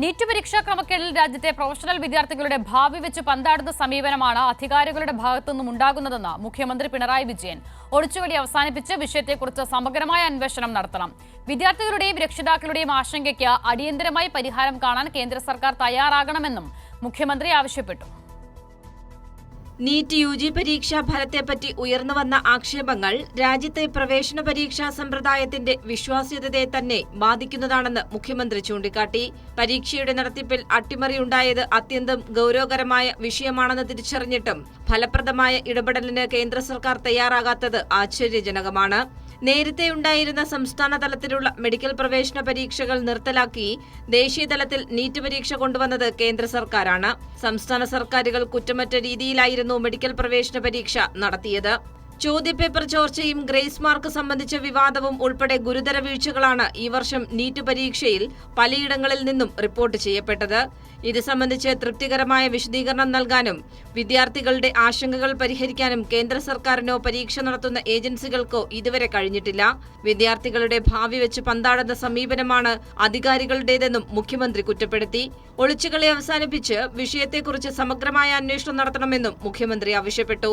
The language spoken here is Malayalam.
നീറ്റ് പരീക്ഷാ ക്രമക്കേടിൽ രാജ്യത്തെ പ്രൊഫഷണൽ വിദ്യാർത്ഥികളുടെ ഭാവി വെച്ച് പന്താടുന്ന സമീപനമാണ് അധികാരികളുടെ ഭാഗത്തുനിന്നും ഉണ്ടാകുന്നതെന്ന് മുഖ്യമന്ത്രി പിണറായി വിജയൻ ഒളിച്ചുകളി അവസാനിപ്പിച്ച് വിഷയത്തെക്കുറിച്ച് സമഗ്രമായ അന്വേഷണം നടത്തണം. വിദ്യാർത്ഥികളുടെയും രക്ഷിതാക്കളുടെയും ആശങ്കയ്ക്ക് അടിയന്തരമായി പരിഹാരം കാണാൻ കേന്ദ്ര സർക്കാർ തയ്യാറാകണമെന്നും മുഖ്യമന്ത്രി ആവശ്യപ്പെട്ടു. നീറ്റ് യു ജി പരീക്ഷാ ഫലത്തെപ്പറ്റി ഉയർന്നുവന്ന ആക്ഷേപങ്ങൾ രാജ്യത്തെ പ്രവേശന പരീക്ഷാ സമ്പ്രദായത്തിന്റെ വിശ്വാസ്യതയെ തന്നെ ബാധിക്കുന്നതാണെന്ന് മുഖ്യമന്ത്രി ചൂണ്ടിക്കാട്ടി. പരീക്ഷയുടെ നടത്തിപ്പിൽ അട്ടിമറിയുണ്ടായത് അത്യന്തം ഗൌരവകരമായ വിഷയമാണെന്ന് തിരിച്ചറിഞ്ഞിട്ടും ഫലപ്രദമായ ഇടപെടലിന് കേന്ദ്ര സർക്കാർ തയ്യാറാകാത്തത് ആശ്ചര്യജനകമാണ്. നേരത്തെ ഉണ്ടായിരുന്ന സംസ്ഥാന തലത്തിലുള്ള മെഡിക്കൽ പ്രവേശന പരീക്ഷകൾ നിർത്തലാക്കി ദേശീയ തലത്തിൽ നീറ്റ് പരീക്ഷ കൊണ്ടുവന്നത് കേന്ദ്ര സർക്കാരാണ്. സംസ്ഥാന സർക്കാരുകൾ കുറ്റമറ്റ രീതിയിലായിരുന്നു മെഡിക്കൽ പ്രവേശന പരീക്ഷ നടത്തിയത്. ചോദ്യപേപ്പർ ചോർച്ചയും ഗ്രേസ് മാർക്ക് സംബന്ധിച്ച വിവാദവും ഉൾപ്പെടെ ഗുരുതര വീഴ്ചകളാണ് ഈ വർഷം നീറ്റ് പരീക്ഷയിൽ പലയിടങ്ങളിൽ നിന്നും റിപ്പോർട്ട് ചെയ്യപ്പെട്ടത്. ഇത് സംബന്ധിച്ച് തൃപ്തികരമായ വിശദീകരണം നൽകാനും വിദ്യാർത്ഥികളുടെ ആശങ്കകൾ പരിഹരിക്കാനും കേന്ദ്ര സർക്കാരിനോ പരീക്ഷ നടത്തുന്ന ഏജൻസികൾക്കോ ഇതുവരെ കഴിഞ്ഞിട്ടില്ല. വിദ്യാർത്ഥികളുടെ ഭാവി വെച്ച് പന്താടുന്ന സമീപനമാണ് അധികാരികളുടേതെന്നും മുഖ്യമന്ത്രി കുറ്റപ്പെടുത്തി. ഒളിച്ചുകളി അവസാനിപ്പിച്ച് വിഷയത്തെക്കുറിച്ച് സമഗ്രമായ അന്വേഷണം നടത്തണമെന്നും മുഖ്യമന്ത്രി ആവശ്യപ്പെട്ടു.